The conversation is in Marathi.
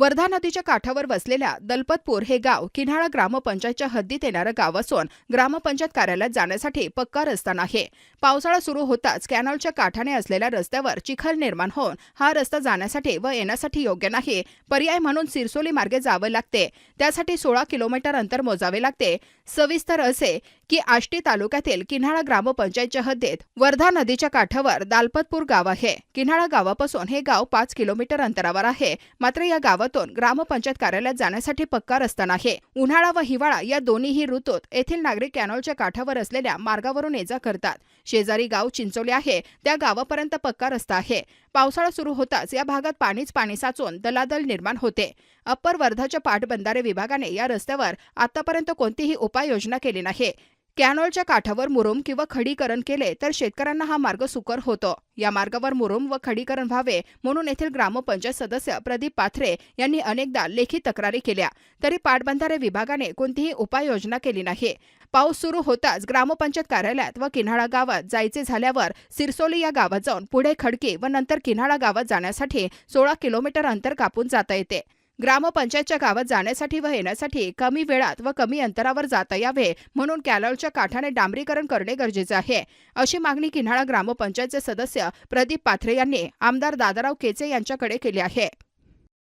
वर्धा नदीच्या काठावर वसलेल्या दलपतपूर हे गाव किन्हाळा ग्रामपंचायतच्या हद्दीत येणारं गाव असून ग्रामपंचायत कार्यालयात जाण्यासाठी पक्का रस्ता नाही. पावसाळा सुरू होताच कॅनॉलच्या काठाने असलेल्या रस्त्यावर चिखल निर्माण होऊन हा रस्ता जाण्यासाठी व येण्यासाठी योग्य नाही. पर्याय म्हणून सिरसोली मार्गे जावं लागते. त्यासाठी सोळा किलोमीटर अंतर मोजावे लागते. सविस्तर असे की आष्टी तालुक्यातील किन्हाळा ग्रामपंचायतच्या हद्दीत वर्धा नदीच्या काठावर दालपतपूर गाव आहे. किन्हाळा गावापासून हे गाव पाच किलोमीटर अंतरावर आहे. मात्र या गावात गावातून ग्रामपंचायत कार्यालयात जाण्यासाठी पक्का रस्ता नाही. उन्हाळा व हिवाळा या दोन्हीही ऋतूत येथील नागरिक कॅनॉलच्या काठावर असलेल्या मार्गावरून ये जा करतात. शेजारी गाव चिंचोली आहे. त्या गावापर्यंत पक्का रस्ता आहे. पावसाळा सुरू होताच या भागात पाणीच पाणी साचून दलादल निर्माण होते. अप्पर वर्धाच्या पाटबंधारे विभागाने या रस्त्यावर आतापर्यंत कोणतीही उपाययोजना केली नाही. कॅनॉलच्या काठावर मुरुम किंवा खडीकरण केले तर शेतकऱ्यांना हा मार्ग सुकर होतो. या मार्गावर मुरुम व खडीकरण व्हावे म्हणून येथील ग्रामपंचायत सदस्य प्रदीप पाथरे यांनी अनेकदा लेखी तक्रारी केल्या. तरी पाटबंधारे विभागाने कोणतीही उपाययोजना केली नाही. पाऊस सुरू होताच ग्रामपंचायत कार्यालयात व किन्हाळा गावात जायचे झाल्यावर सिरसोली या गावात जाऊन पुढे खडकी व नंतर किन्हाळा गावात जाण्यासाठी सोळा किलोमीटर अंतर कापून जाता येते. ग्रामपंचायतच्या गावात जाण्यासाठी व येण्यासाठी कमी वेळात व कमी अंतरावर जाता यावे म्हणून कॅनॉलच्या काठाने डांबरीकरण करणे गरजेचे आहे. अशी मागणी किन्हाळा ग्रामपंचायतचे सदस्य प्रदीप पाथरे यांनी आमदार दादाराव केचे यांच्याकडे केली आहे.